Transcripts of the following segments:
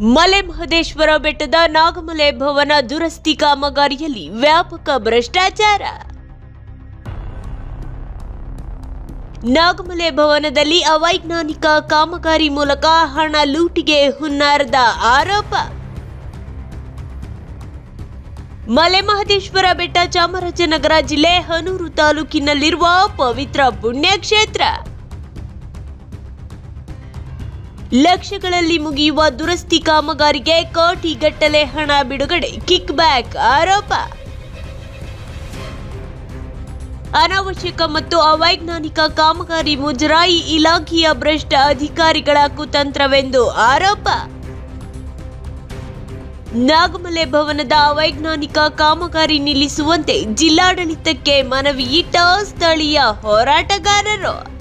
ಮಲೆ ಮಹದೇಶ್ವರ ಬೆಟ್ಟದ ನಾಗಮಲೆ ಭವನ ದುರಸ್ತಿ ಕಾಮಗಾರಿಯಲ್ಲಿ ವ್ಯಾಪಕ ಭ್ರಷ್ಟಾಚಾರ. ನಾಗಮಲೆ ಭವನದಲ್ಲಿ ಅವೈಜ್ಞಾನಿಕ ಕಾಮಗಾರಿ ಮೂಲಕ ಹಣ ಲೂಟಿಗೆ ಹುನ್ನಾರದ ಆರೋಪ. ಮಲೆ ಮಹದೇಶ್ವರ ಬೆಟ್ಟ ಚಾಮರಾಜನಗರ ಜಿಲ್ಲೆ ಹನೂರು ತಾಲೂಕಿನಲ್ಲಿರುವ ಪವಿತ್ರ ಪುಣ್ಯಕ್ಷೇತ್ರ. ಲಕ್ಷಗಳಲ್ಲಿ ಮುಗಿಯುವ ದುರಸ್ತಿ ಕಾಮಗಾರಿಗೆ ಕೋಟಿಗಟ್ಟಲೆ ಹಣ ಬಿಡುಗಡೆ, ಕಿಕ್ ಬ್ಯಾಕ್ ಆರೋಪ. ಅನಾವಶ್ಯಕ ಮತ್ತು ಅವೈಜ್ಞಾನಿಕ ಕಾಮಗಾರಿ ಮುಜರಾಯಿ ಇಲಾಖೆಯ ಭ್ರಷ್ಟ ಅಧಿಕಾರಿಗಳ ಕುತಂತ್ರವೆಂದು ಆರೋಪ. ನಾಗಮಲೆ ಭವನದ ಅವೈಜ್ಞಾನಿಕ ಕಾಮಗಾರಿ ನಿಲ್ಲಿಸುವಂತೆ ಜಿಲ್ಲಾಡಳಿತಕ್ಕೆ ಮನವಿ ಇಟ್ಟ ಸ್ಥಳೀಯ ಹೋರಾಟಗಾರರು.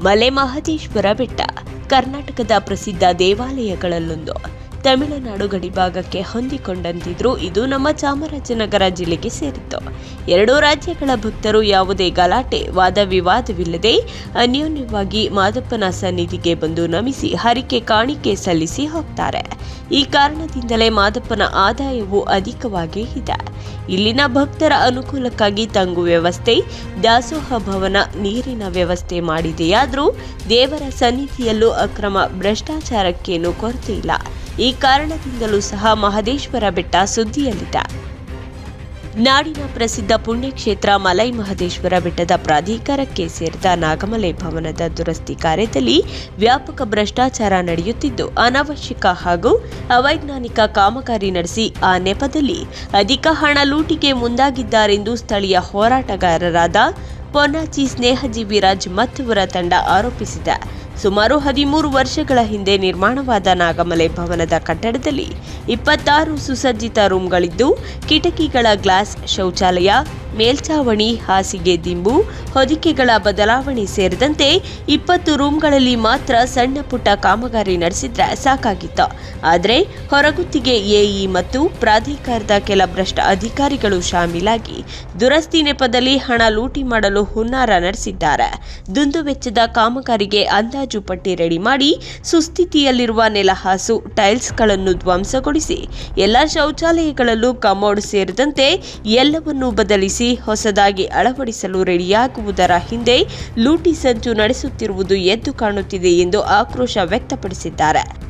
ಮಲೆ ಮಹದೇಶ್ವರ ಬೆಟ್ಟ ಕರ್ನಾಟಕದ ಪ್ರಸಿದ್ಧ ದೇವಾಲಯಗಳಲ್ಲೊಂದು. ತಮಿಳುನಾಡು ಗಡಿಭಾಗಕ್ಕೆ ಹೊಂದಿಕೊಂಡಂತಿದ್ರು. ಇದು ನಮ್ಮ ಚಾಮರಾಜನಗರ ಜಿಲ್ಲೆಗೆ ಸೇರಿತ್ತು. ಎರಡೂ ರಾಜ್ಯಗಳ ಭಕ್ತರು ಯಾವುದೇ ಗಲಾಟೆ, ವಾದ ವಿವಾದವಿಲ್ಲದೆ ಅನ್ಯೋನ್ಯವಾಗಿ ಮಾದಪ್ಪನ ಸನ್ನಿಧಿಗೆ ಬಂದು ನಮಿಸಿ ಹರಿಕೆ ಕಾಣಿಕೆ ಸಲ್ಲಿಸಿ ಹೋಗ್ತಾರೆ. ಈ ಕಾರಣದಿಂದಲೇ ಮಾದಪ್ಪನ ಆದಾಯವು ಅಧಿಕವಾಗಿ ಇದೆ. ಇಲ್ಲಿನ ಭಕ್ತರ ಅನುಕೂಲಕ್ಕಾಗಿ ತಂಗು ವ್ಯವಸ್ಥೆ, ದಾಸೋಹ ಭವನ ನೀರಿನ ವ್ಯವಸ್ಥೆ ಮಾಡಿದೆಯಾದರೂ ದೇವರ ಸನ್ನಿಧಿಯಲ್ಲೂ ಅಕ್ರಮ ಭ್ರಷ್ಟಾಚಾರಕ್ಕೇನು ಕೊರತೆ ಇಲ್ಲ. ಈ ಕಾರಣದಿಂದಲೂ ಸಹ ಮಹದೇಶ್ವರ ಬೆಟ್ಟ ಸುದ್ದಿಯಲ್ಲಿದೆ. ನಾಡಿನ ಪ್ರಸಿದ್ಧ ಪುಣ್ಯಕ್ಷೇತ್ರ ಮಲೈ ಮಹದೇಶ್ವರ ಬೆಟ್ಟದ ಪ್ರಾಧಿಕಾರಕ್ಕೆ ಸೇರಿದ ನಾಗಮಲೆ ಭವನದ ದುರಸ್ತಿ ಕಾರ್ಯದಲ್ಲಿ ವ್ಯಾಪಕ ಭ್ರಷ್ಟಾಚಾರ ನಡೆಯುತ್ತಿದ್ದು, ಅನಾವಶ್ಯಕ ಹಾಗೂ ಅವೈಜ್ಞಾನಿಕ ಕಾಮಗಾರಿ ನಡೆಸಿ ಆ ನೆಪದಲ್ಲಿ ಅಧಿಕ ಹಣ ಲೂಟಿಗೆ ಮುಂದಾಗಿದ್ದಾರೆಂದು ಸ್ಥಳೀಯ ಹೋರಾಟಗಾರರಾದ ಪೊನ್ನಾಚಿ ಸ್ನೇಹಜೀವಿ ರಾಜ್ ಮತ್ತವರ ತಂಡ ಆರೋಪಿಸಿದೆ. ಸುಮಾರು ಹದಿಮೂರು ವರ್ಷಗಳ ಹಿಂದೆ ನಿರ್ಮಾಣವಾದ ನಾಗಮಲೆ ಭವನದ ಕಟ್ಟಡದಲ್ಲಿ ಇಪ್ಪತ್ತಾರು ಸುಸಜ್ಜಿತ ರೂಂಗಳಿದ್ದು ಕಿಟಕಿಗಳ ಗ್ಲಾಸ್ ಶೌಚಾಲಯ ಮೇಲ್ಛಾವಣಿ ಹಾಸಿಗೆ ದಿಂಬು, ಹೊದಿಕೆಗಳ ಬದಲಾವಣೆ ಸೇರಿದಂತೆ ಇಪ್ಪತ್ತು ರೂಂಗಳಲ್ಲಿ ಮಾತ್ರ ಸಣ್ಣ ಪುಟ್ಟ ಕಾಮಗಾರಿ ನಡೆಸಿದ್ರೆ ಸಾಕಾಗಿತ್ತು. ಆದರೆ ಹೊರಗುತ್ತಿಗೆ ಎಇ ಮತ್ತು ಪ್ರಾಧಿಕಾರದ ಕೆಲ ಭ್ರಷ್ಟ ಅಧಿಕಾರಿಗಳು ಶಾಮೀಲಾಗಿ ದುರಸ್ತಿ ನೆಪದಲ್ಲಿ ಹಣ ಲೂಟಿ ಮಾಡಲು ಹುನ್ನಾರ ನಡೆಸಿದ್ದಾರೆ. ದುಂದುವೆಚ್ಚದ ಕಾಮಗಾರಿಗೆ ಅಂದಾಜು ಪಟ್ಟಿ ರೆಡಿ ಮಾಡಿ ಸುಸ್ಥಿತಿಯಲ್ಲಿರುವ ನೆಲಹಾಸು ಟೈಲ್ಸ್ಗಳನ್ನು ಧ್ವಂಸಗೊಳಿಸಿ ಎಲ್ಲ ಶೌಚಾಲಯಗಳಲ್ಲೂ ಕಮೋಡ್ ಸೇರಿದಂತೆ ಎಲ್ಲವನ್ನೂ ಬದಲಿಸಿ ಹೊಸದಾಗಿ ಅಳವಡಿಸಲು ರೆಡಿಯಾಗುವುದರ ಹಿಂದೆ ಲೂಟಿ ಸಂಚು ನಡೆಸುತ್ತಿರುವುದು ಎದ್ದು ಕಾಣುತ್ತಿದೆ ಎಂದು ಆಕ್ರೋಶ ವ್ಯಕ್ತಪಡಿಸಿದ್ದಾರೆ.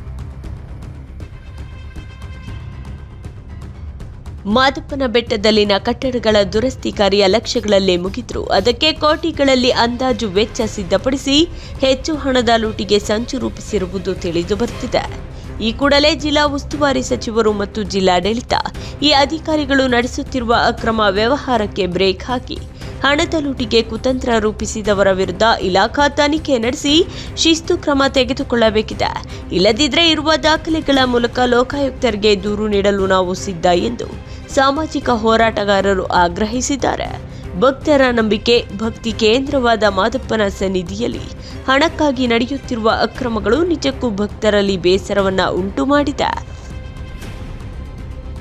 ಮಾದಪ್ಪನ ಬೆಟ್ಟದಲ್ಲಿನ ಕಟ್ಟಡಗಳ ದುರಸ್ತಿ ಕಾರ್ಯ ಲಕ್ಷಗಳಲ್ಲೇ ಮುಗಿದ್ರು. ಅದಕ್ಕೆ ಕೋಟಿಗಳಲ್ಲಿ ಅಂದಾಜು ವೆಚ್ಚ ಸಿದ್ಧಪಡಿಸಿ ಹೆಚ್ಚು ಹಣದ ಲೂಟಿಗೆ ಸಂಚು ರೂಪಿಸಿರುವುದು ತಿಳಿದು ಬರ್ತಿದೆ. ಈ ಕೂಡಲೇ ಜಿಲ್ಲಾ ಉಸ್ತುವಾರಿ ಸಚಿವರು ಮತ್ತು ಜಿಲ್ಲಾಡಳಿತ, ಈ ಅಧಿಕಾರಿಗಳು ನಡೆಸುತ್ತಿರುವ ಅಕ್ರಮ ವ್ಯವಹಾರಕ್ಕೆ ಬ್ರೇಕ್ ಹಾಕಿ ಹಣದ ಲೂಟಿಗೆ ಕುತಂತ್ರ ರೂಪಿಸಿದವರ ವಿರುದ್ಧ ಇಲಾಖಾ ತನಿಖೆ ನಡೆಸಿ ಶಿಸ್ತು ಕ್ರಮ ತೆಗೆದುಕೊಳ್ಳಬೇಕಿದೆ. ಇಲ್ಲದಿದ್ದರೆ ಇರುವ ದಾಖಲೆಗಳ ಮೂಲಕ ಲೋಕಾಯುಕ್ತರಿಗೆ ದೂರು ನೀಡಲು ನಾವು ಸಿದ್ಧ ಎಂದು ಸಾಮಾಜಿಕ ಹೋರಾಟಗಾರರು ಆಗ್ರಹಿಸಿದ್ದಾರೆ. ಭಕ್ತರ ನಂಬಿಕೆ ಭಕ್ತಿ ಕೇಂದ್ರವಾದ ಮಾದಪ್ಪನ ಸನ್ನಿಧಿಯಲ್ಲಿ ಹಣಕ್ಕಾಗಿ ನಡೆಯುತ್ತಿರುವ ಅಕ್ರಮಗಳು ನಿಜಕ್ಕೂ ಭಕ್ತರಲ್ಲಿ ಬೇಸರವನ್ನ ಉಂಟು ಮಾಡಿದೆ